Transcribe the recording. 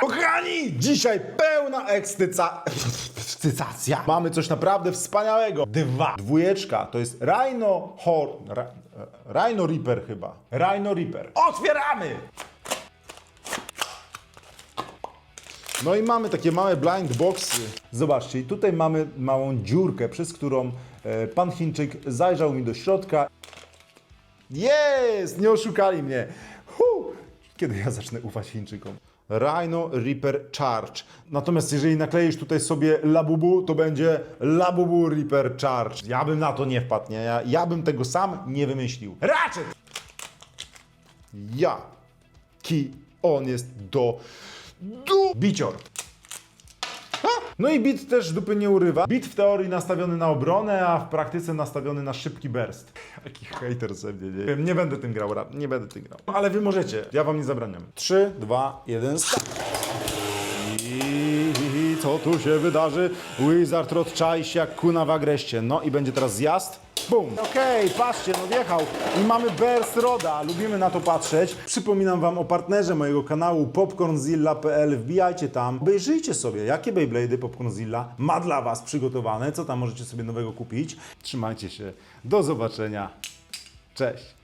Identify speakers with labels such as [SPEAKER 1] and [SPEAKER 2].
[SPEAKER 1] Kochani, dzisiaj pełna ekscyca... ekscytacja. Mamy coś naprawdę wspaniałego. Dwa. Dwójeczka, to jest Rhino Hor... Ra... Rhino Reaper chyba. Rhino Reaper. Otwieramy! No i mamy takie małe blind boxy. Zobaczcie, tutaj mamy małą dziurkę, przez którą e, pan Chińczyk zajrzał mi do środka. Jest! Nie oszukali mnie. Hu! Kiedy ja zacznę ufać Chińczykom? Rhino Reaper Charge. Natomiast jeżeli nakleisz tutaj sobie Labubu, to będzie Labubu Reaper Charge. Ja bym na to nie wpadł, nie? Ja, ja bym tego sam nie wymyślił. Ratchet! Jaki on jest do... do... bicior. No i bit też dupy nie urywa. Bit w teorii nastawiony na obronę, a w praktyce nastawiony na szybki burst. Jaki hater ze mnie, nie? Nie będę tym grał, nie będę tym grał. Ale wy możecie, ja wam nie zabraniam. 3, 2, 1, start! I co tu się wydarzy? Wizard rozczai się jak kuna w agreście. No i będzie teraz zjazd. Bum! Okej, patrzcie, no wjechał. I mamy Burst Roda. Lubimy na to patrzeć. Przypominam wam o partnerze mojego kanału popcornzilla.pl. Wbijajcie tam, obejrzyjcie sobie, jakie Beyblade'y Popcornzilla ma dla was przygotowane, co tam możecie sobie nowego kupić. Trzymajcie się. Do zobaczenia. Cześć.